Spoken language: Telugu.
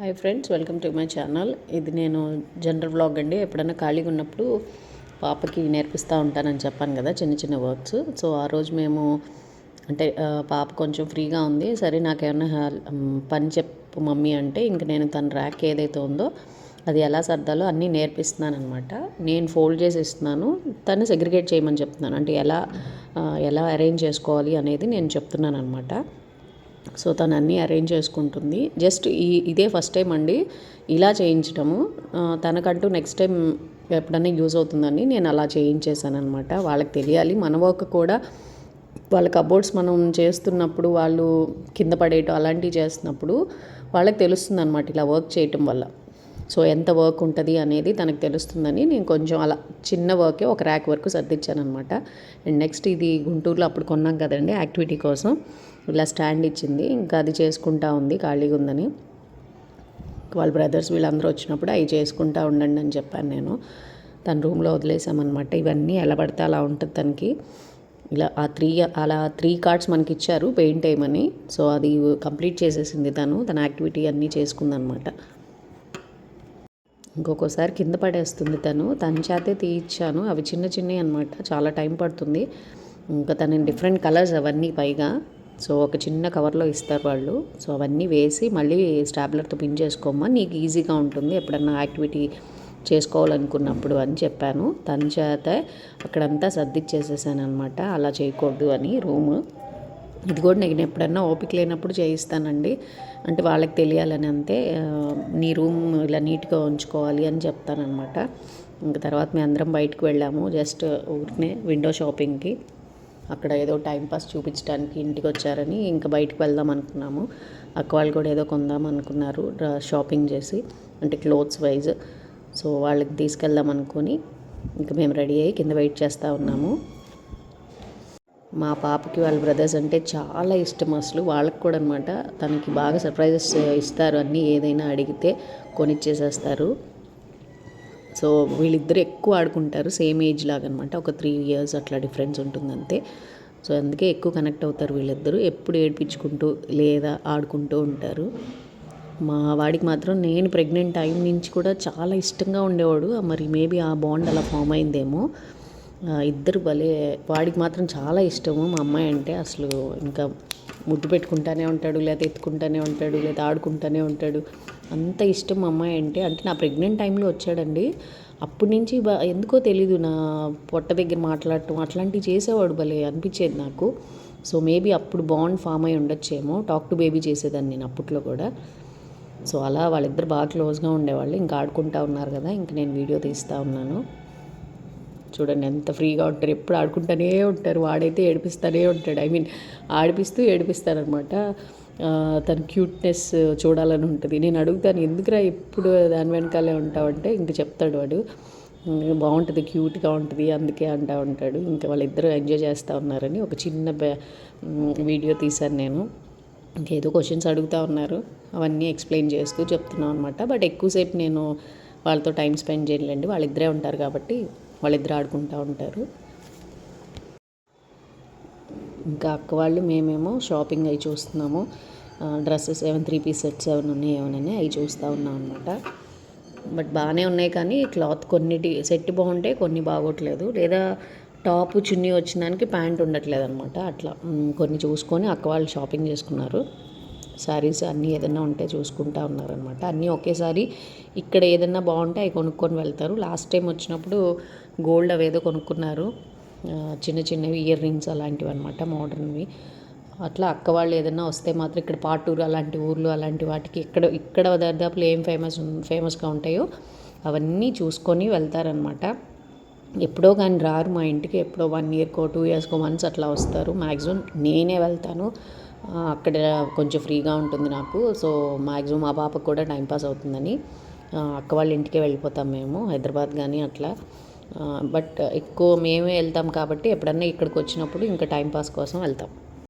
Hi friends welcome to my channel. ఇది నేను జనరల్ వ్లాగ్ అండి. ఎప్పుడైనా ఖాళీగా ఉన్నప్పుడు పాపకి నేర్పిస్తూ ఉంటానని చెప్పాను కదా చిన్న చిన్న వర్క్స్. సో ఆ రోజు మేము అంటే పాప కొంచెం ఫ్రీగా ఉంది. సరే నాకేమన్నా పని చెప్పు మమ్మీ అంటే ఇంక నేను తన ర్యాక్ ఏదైతే ఉందో అది ఎలా సర్దాలో అన్నీ నేర్పిస్తున్నాను అనమాట నేను ఫోల్డ్ చేసి ఇస్తున్నాను. తను సెగ్రిగేట్ చేయమని చెప్తున్నాను. అంటే ఎలా ఎలా అరేంజ్ చేసుకోవాలి అనేది నేను చెప్తున్నాను అనమాట సో తను అన్నీ అరేంజ్ చేసుకుంటుంది. జస్ట్ ఈ ఇదే ఫస్ట్ టైం అండి ఇలా చేయించడము తనకంటూ నెక్స్ట్ టైం ఎప్పుడన్నా యూజ్ అవుతుందని నేను అలా చేయించేసాను అనమాట వాళ్ళకి తెలియాలి. మన వర్క్ కూడా వాళ్ళ కబోర్డ్స్ మనం చేస్తున్నప్పుడు వాళ్ళు కింద పడేయటం అలాంటివి చేస్తున్నప్పుడు వాళ్ళకి తెలుస్తుంది అనమాట ఇలా వర్క్ చేయటం వల్ల. సో ఎంత వర్క్ ఉంటుంది అనేది తనకు తెలుస్తుందని నేను కొంచెం అలా చిన్న వర్కే ఒక ర్యాక్ వరకు సర్దిచ్చాను అనమాట అండ్ నెక్స్ట్ ఇది గుంటూరులో అప్పుడు కొన్నాం కదండి యాక్టివిటీ కోసం. ఇలా స్టాండ్ ఇచ్చింది. ఇంకా అది చేసుకుంటా ఉంది ఖాళీగా ఉందని. వాళ్ళ బ్రదర్స్ వీళ్ళందరూ వచ్చినప్పుడు అవి చేసుకుంటా ఉండండి అని చెప్పాను నేను. తన రూమ్లో వదిలేసామన్నమాట. ఇవన్నీ ఎలా పడితే అలా ఉంటుంది తనకి. ఇలా ఆ త్రీ అలా త్రీ కార్డ్స్ మనకి ఇచ్చారు పెయింట్ వేయమని సో అది కంప్లీట్ చేసేసింది తను. తన యాక్టివిటీ అన్నీ చేసుకుందనమాట ఇంకొకసారి కింద పడేస్తుంది తను. తన చేతే తీయించాను అవి చిన్న చిన్నవి అనమాట చాలా టైం పడుతుంది. ఇంకా తన డిఫరెంట్ కలర్స్ అవన్నీ పైగా. సో ఒక చిన్న కవర్లో ఇస్తారు వాళ్ళు. సో అవన్నీ వేసి మళ్ళీ స్టాప్లర్తో పిన్ చేసుకోమ్మా. నీకు ఈజీగా ఉంటుంది ఎప్పుడన్నా యాక్టివిటీ చేసుకోవాలనుకున్నప్పుడు అని చెప్పాను. తన చేత అక్కడంతా సర్దిచ్చేసేసాను అనమాట అలా చేయకూడదు అని రూము. ఇది కూడా నేను ఎప్పుడన్నా ఓపిక లేనప్పుడు చేయిస్తానండి. అంటే వాళ్ళకి తెలియాలని అంతే. నీ రూమ్ ఇలా నీట్గా ఉంచుకోవాలి అని చెప్తానమాట ఇంకా తర్వాత మేము అందరం బయటకు వెళ్ళాము. జస్ట్ ఊరినే విండో షాపింగ్కి. అక్కడ ఏదో టైంపాస్ చూపించడానికి ఇంటికి వచ్చారని ఇంకా బయటకు వెళ్దాం అనుకున్నాము. అక్క వాళ్ళు కూడా ఏదో కొందాం అనుకున్నారు షాపింగ్ చేసి అంటే క్లోత్స్ వైజ్. సో వాళ్ళకి తీసుకెళ్దాం అనుకొని ఇంకా మేము రెడీ అయ్యి కింద వెయిట్ చేస్తూ ఉన్నాము. మా పాపకి వాళ్ళ బ్రదర్స్ అంటే చాలా ఇష్టం అసలు. వాళ్ళకి కూడా అనమాట తనకి బాగా సర్ప్రైజెస్ ఇస్తారు అన్నీ ఏదైనా అడిగితే కొనిచ్చేసేస్తారు. సో వీళ్ళిద్దరు ఎక్కువ ఆడుకుంటారు సేమ్ ఏజ్ లాగా అనమాట ఒక త్రీ ఇయర్స్ అట్లా డిఫరెన్స్ ఉంటుందంతే. సో అందుకే ఎక్కువ కనెక్ట్ అవుతారు వీళ్ళిద్దరూ. ఎప్పుడు ఏడ్పించుకుంటూ లేదా ఆడుకుంటూ ఉంటారు. మా వాడికి మాత్రం నేను ప్రెగ్నెంట్ టైం నుంచి కూడా చాలా ఇష్టంగా ఉండేవాడు. మరి మేబీ ఆ బాండ్ అలా ఫామ్ అయిందేమో. ఇద్దరు భలే వాడికి మాత్రం చాలా ఇష్టము. మా అమ్మాయి అంటే అసలు ఇంకా ముద్దు పెట్టుకుంటానే ఉంటాడు లేకపోతే ఎత్తుకుంటానే ఉంటాడు లేదా ఆడుకుంటానే ఉంటాడు. అంత ఇష్టం మా అమ్మాయి అంటే. అంటే నా ప్రెగ్నెంట్ టైంలో వచ్చాడండి. అప్పటి నుంచి బా ఎందుకో తెలీదు నా పొట్ట దగ్గర మాట్లాడటం. అట్లాంటివి చేసేవాడు భలే అనిపించేది నాకు. సో మేబీ అప్పుడు బాండ్ ఫామ్ అయి ఉండొచ్చేమో. టాక్ టు బేబీ చేసేదాన్ని నేను అప్పట్లో కూడా. సో అలా వాళ్ళిద్దరు బాగా క్లోజ్గా ఉండేవాళ్ళు. ఇంకా ఆడుకుంటా ఉన్నారు కదా ఇంక నేను వీడియో తీస్తూ ఉన్నాను. చూడండి ఎంత ఫ్రీగా ఉంటారు. ఎప్పుడు ఆడుకుంటూనే ఉంటారు. వాడైతే ఏడిపిస్తూనే ఉంటాడు. ఐ మీన్ ఆడిపిస్తూ ఏడిపిస్తారనమాట. తన క్యూట్నెస్ చూడాలని ఉంటుంది. నేను అడుగుతాను ఎందుకురా ఎప్పుడు దాని వెనకాలే ఉంటావంటే ఇంక చెప్తాడు వాడు. బాగుంటుంది క్యూట్గా ఉంటుంది అందుకే అంటా ఉంటాడు. ఇంకా వాళ్ళిద్దరూ ఎంజాయ్ చేస్తూ ఉన్నారని ఒక చిన్న వీడియో తీశాను నేను. ఇంకేదో క్వశ్చన్స్ అడుగుతూ ఉన్నారు. అవన్నీ ఎక్స్ప్లెయిన్ చేస్తూ చెప్తున్నాం అనమాట బట్ ఎక్కువసేపు నేను వాళ్ళతో టైం స్పెండ్ చేయలేండి. వాళ్ళిద్దరే ఉంటారు కాబట్టి వాళ్ళిద్దరు ఆడుకుంటూ ఉంటారు. ఇంకా అక్క వాళ్ళు మేమేమో షాపింగ్ అవి చూస్తున్నాము. డ్రెస్సెస్ ఏమైనా త్రీ పీస్ సెట్స్ ఏమైనా ఉన్నాయి ఏమైనా అవి చూస్తూ ఉన్నాం అనమాట బట్ బాగానే ఉన్నాయి కానీ క్లాత్ కొన్నిటి సెట్ బాగుంటే కొన్ని బాగోట్లేదు. లేదా టాప్ చున్నీ వచ్చినానికి ప్యాంట్ ఉండట్లేదు అనమాట అట్లా కొన్ని చూసుకొని అక్క వాళ్ళు షాపింగ్ చేసుకున్నారు. శారీస్ అన్నీ ఏదైనా ఉంటే చూసుకుంటా ఉన్నారనమాట. అన్నీ ఒకేసారి ఇక్కడ ఏదైనా బాగుంటే అవి కొనుక్కొని వెళ్తారు. లాస్ట్ టైం వచ్చినప్పుడు గోల్డ్ అవేదో కొనుక్కున్నారు. చిన్న చిన్నవి ఇయర్ రింగ్స్ అలాంటివి అనమాట మోడర్న్వి. అట్లా అక్క వాళ్ళు ఏదైనా వస్తే మాత్రం ఇక్కడ పాటూరు అలాంటి ఊర్లు అలాంటి వాటికి ఇక్కడ ఇక్కడ దాదాపులో ఏం ఫేమస్ ఫేమస్గా ఉంటాయో అవన్నీ చూసుకొని వెళ్తారనమాట ఎప్పుడో కానీ రారు మా ఇంటికి ఎప్పుడో వన్ ఇయర్కో టూ ఇయర్స్కో వన్స్ అట్లా వస్తారు. మ్యాక్సిమం నేనే వెళ్తాను. అక్కడ కొంచెం ఫ్రీగా ఉంటుంది నాకు. సో మ్యాక్సిమం మా పాపకు కూడా టైంపాస్ అవుతుందని అక్క వాళ్ళ ఇంటికే వెళ్ళిపోతాం మేము హైదరాబాద్ కానీ అట్లా. బట్ ఎక్కువ మేమే వెళ్తాం కాబట్టి ఎప్పుడన్నా ఇక్కడికి వచ్చినప్పుడు ఇంకా టైంపాస్ కోసం వెళ్తాం.